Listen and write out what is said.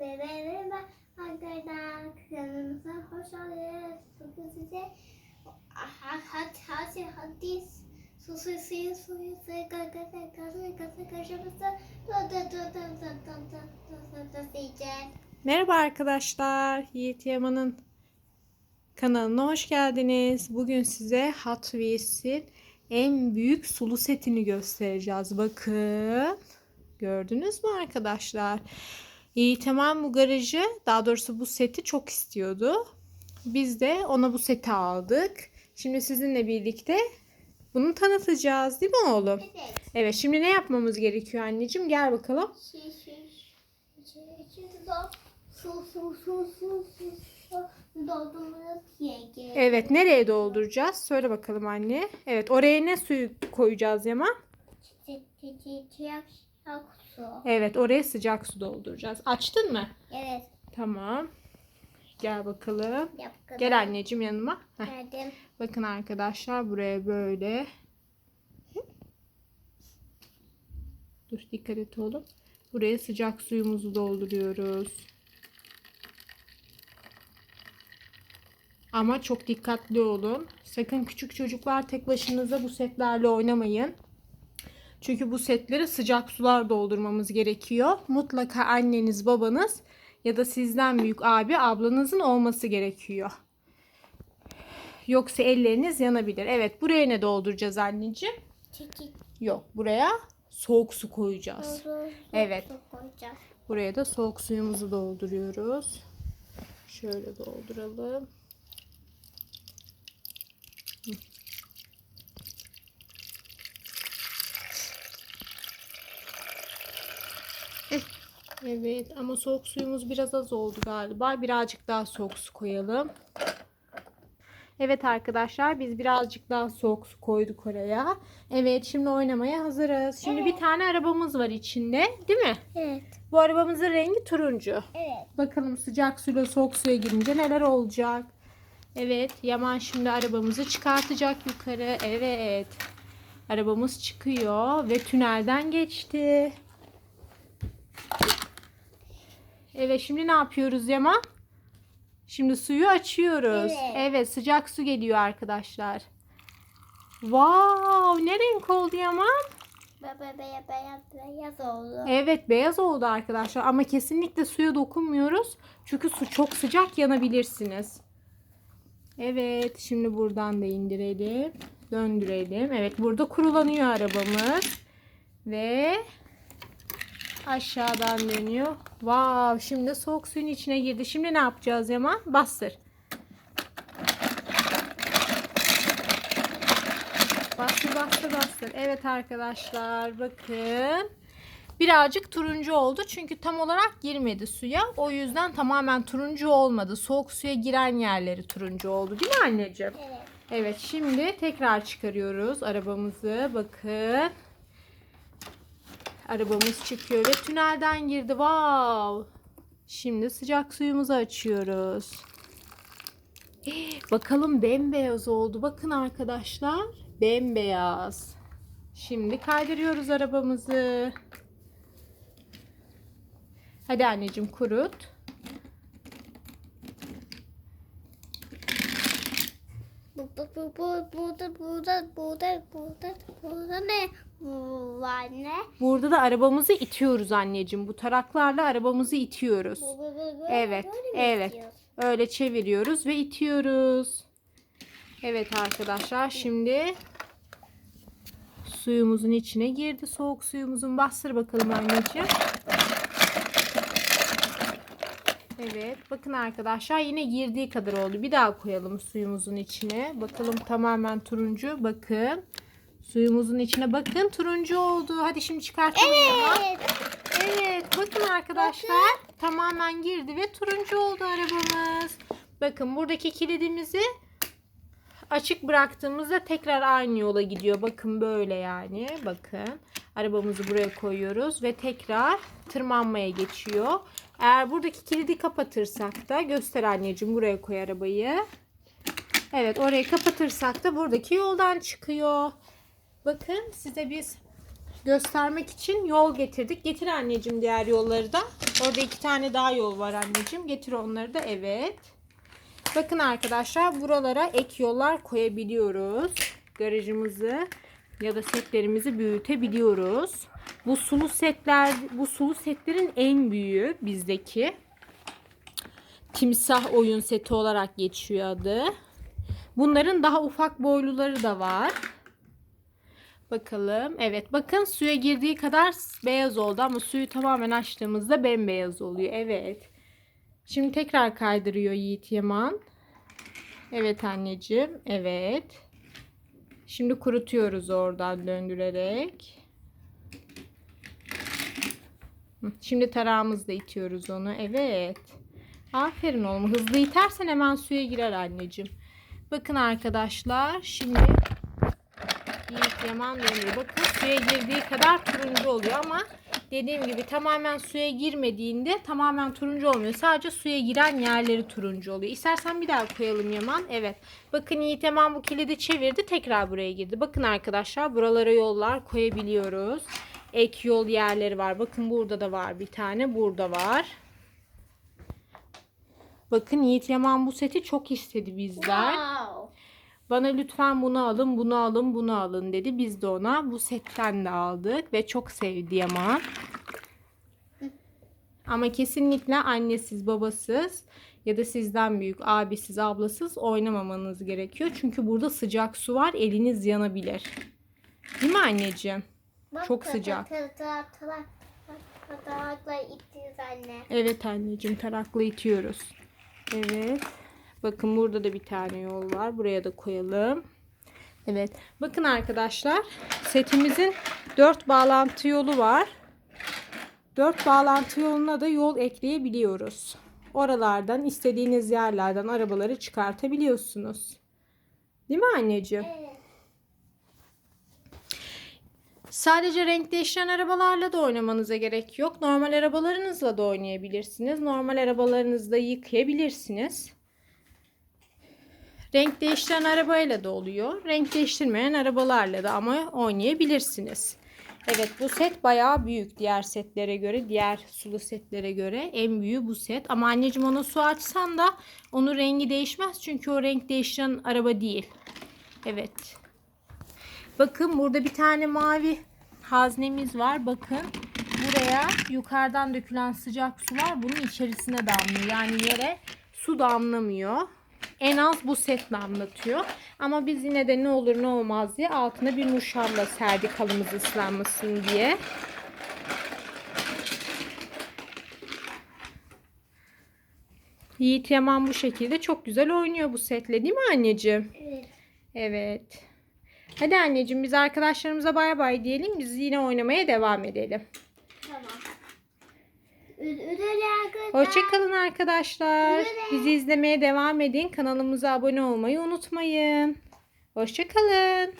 Merhaba merhaba Ankara'dan kanalımıza hoş geldiniz. Bugün size hat hat hadis susisi susisi kakası kakası kakası kaşımızı Merhaba arkadaşlar. Yiğit Yaman'ın kanalına hoş geldiniz. Bugün size Hot Wheels'in en büyük sulu setini göstereceğiz. Bakın. Gördünüz mü arkadaşlar? Yiğit Yaman bu garajı, daha doğrusu bu seti çok istiyordu. Biz de ona bu seti aldık. Şimdi sizinle birlikte bunu tanıtacağız değil mi oğlum? Evet. Evet şimdi ne yapmamız gerekiyor anneciğim? Gel bakalım. Şey şey şey su su su su su. Evet nereye dolduracağız? Söyle bakalım anne. Evet oraya ne suyu koyacağız Yaman? Çiçek su. Evet oraya sıcak su dolduracağız. Açtın mı? Evet. Tamam. Gel bakalım. Yap Gel anneciğim yanıma. Heh. Geldim. Bakın arkadaşlar buraya böyle. Dur dikkat et oğlum. Buraya sıcak suyumuzu dolduruyoruz. Ama çok dikkatli olun. Sakın küçük çocuklar tek başınıza bu setlerle oynamayın. Çünkü bu setlere sıcak sular doldurmamız gerekiyor. Mutlaka anneniz, babanız ya da sizden büyük abi, ablanızın olması gerekiyor. Yoksa elleriniz yanabilir. Evet buraya ne dolduracağız anneciğim? Çiçek Yok buraya soğuk su koyacağız. su. Evet. Su koyacağız. Buraya da soğuk suyumuzu dolduruyoruz. Şöyle dolduralım. Evet ama soğuk suyumuz biraz az oldu galiba. Birazcık daha soğuk su koyalım. Evet arkadaşlar biz birazcık daha soğuk su koyduk oraya. Evet şimdi oynamaya hazırız. Şimdi bir tane arabamız var içinde değil mi? Evet. Bu arabamızın rengi turuncu. Evet. Bakalım sıcak suyla soğuk suya girince neler olacak. Evet Yaman şimdi arabamızı çıkartacak yukarı. Evet. Arabamız çıkıyor ve tünelden geçti. Evet şimdi ne yapıyoruz Yaman? Şimdi suyu açıyoruz. Evet. Evet sıcak su geliyor arkadaşlar. Wow ne renk oldu Yaman? Beyaz beyaz beyaz oldu. Evet beyaz oldu arkadaşlar ama kesinlikle suya dokunmuyoruz. Çünkü su çok sıcak yanabilirsiniz. Evet şimdi buradan da indirelim. Döndürelim. Evet burada kurulanıyor arabamız. Ve aşağıdan dönüyor. Wow şimdi soğuk suyun içine girdi. Şimdi ne yapacağız Yaman? Bastır. Bastır bastır bastır. Evet arkadaşlar bakın. Birazcık turuncu oldu çünkü tam olarak girmedi suya. O yüzden tamamen turuncu olmadı. Soğuk suya giren yerleri turuncu oldu değil mi anneciğim? Evet. Evet şimdi tekrar çıkarıyoruz arabamızı. Bakın. Arabamız çıkıyor ve tünelden girdi. Wow. Şimdi sıcak suyumuzu açıyoruz. Eh, Bakalım bembeyaz oldu. Bakın arkadaşlar. Bembeyaz. Şimdi kaydırıyoruz arabamızı. Hadi anneciğim kurut. Bu, bu, bu, bu, burada, burada, burada, burada, burada ne Bu var ne? Burada da arabamızı itiyoruz anneciğim. Bu taraklarla arabamızı itiyoruz. Evet, böyle evet. Öyle çeviriyoruz ve itiyoruz. Evet arkadaşlar şimdi suyumuzun içine girdi. Soğuk suyumuzun bastır bakalım anneciğim. Evet bakın arkadaşlar yine girdiği kadar oldu. Bir daha koyalım suyumuzun içine. Bakalım tamamen turuncu. Bakın. Suyumuzun içine bakın turuncu oldu. Hadi şimdi çıkartalım. Evet. Evet bakın arkadaşlar tamamen girdi ve turuncu oldu arabamız. Bakın buradaki kilidimizi açık bıraktığımızda tekrar aynı yola gidiyor. Bakın böyle yani. Bakın arabamızı buraya koyuyoruz ve tekrar tırmanmaya geçiyor. Eğer buradaki kilidi kapatırsak da göster anneciğim buraya koy arabayı. Evet orayı kapatırsak da buradaki yoldan çıkıyor. Bakın size biz göstermek için yol getirdik. Getir anneciğim diğer yolları da. Orada iki tane daha yol var anneciğim. Getir onları da. Evet. Bakın arkadaşlar buralara ek yollar koyabiliyoruz. Garajımızı ya da setlerimizi büyütebiliyoruz. Bu sulu setler, bu sulu setlerin en büyüğü bizdeki. Timsah oyun seti olarak geçiyor adı. Bunların daha ufak boyluları da var. Bakalım. Evet bakın suya girdiği kadar beyaz oldu ama suyu tamamen açtığımızda bembeyaz oluyor. Evet. Şimdi tekrar kaydırıyor Yiğit Yaman. Evet anneciğim. Evet. Şimdi kurutuyoruz oradan döndürerek. Şimdi tarağımızla itiyoruz onu. Evet. Aferin oğlum. Hızlı itersen hemen suya girer anneciğim. Bakın arkadaşlar. Şimdi Yaman dönüyor. Bakın suya girdiği kadar turuncu oluyor ama dediğim gibi tamamen suya girmediğinde tamamen turuncu olmuyor. Sadece suya giren yerleri turuncu oluyor. İstersen bir daha koyalım Yaman. Evet. Bakın Yiğit Yaman bu kilidi çevirdi. Tekrar buraya girdi. Bakın arkadaşlar buralara yollar koyabiliyoruz. Ek yol yerleri var. Bakın burada da var bir tane. Burada var. Bakın Yiğit Yaman bu seti çok istedi bizden. Wow. Bana lütfen bunu alın, bunu alın, bunu alın dedi. Biz de ona bu setten de aldık ve çok sevdi Yaman. Ama kesinlikle annesiz, babasız ya da sizden büyük abisiz, ablasız oynamamanız gerekiyor. Çünkü burada sıcak su var, eliniz yanabilir. Değil mi anneciğim? Bak, Çok sıcak. ta- ta- ta- ta- ta- Tarakla ittiniz anne. Evet anneciğim tarakla itiyoruz. Evet. Bakın burada da bir tane yol var. Buraya da koyalım. Evet. Bakın arkadaşlar setimizin 4 bağlantı yolu var. 4 bağlantı yoluna da yol ekleyebiliyoruz. Oralardan istediğiniz yerlerden arabaları çıkartabiliyorsunuz. Değil mi anneciğim? Evet. Sadece renk değiştiren arabalarla da oynamanıza gerek yok. Normal arabalarınızla da oynayabilirsiniz. Normal arabalarınızda yıkayabilirsiniz. Renk değiştiren arabayla da oluyor. Renk değiştirmeyen arabalarla da ama oynayabilirsiniz. Evet bu set bayağı büyük diğer setlere göre, diğer sulu setlere göre en büyüğü bu set. Ama anneciğim ona su açsan da onun rengi değişmez çünkü o renk değiştiren araba değil. Evet. Bakın burada bir tane mavi haznemiz var. Bakın buraya yukarıdan dökülen sıcak su var. Bunun içerisine damlıyor. Yani yere su damlamıyor. En az bu set damlatıyor. Ama biz yine de ne olur ne olmaz diye altına bir muşamba serdik halımız ıslanmasın diye. Yiğit Yaman bu şekilde çok güzel oynuyor bu setle değil mi anneciğim? Evet. Evet. Hadi anneciğim biz arkadaşlarımıza bay bay diyelim. Biz yine oynamaya devam edelim. Tamam. Hoşçakalın arkadaşlar. Bizi izlemeye devam edin. Kanalımıza abone olmayı unutmayın. Hoşçakalın.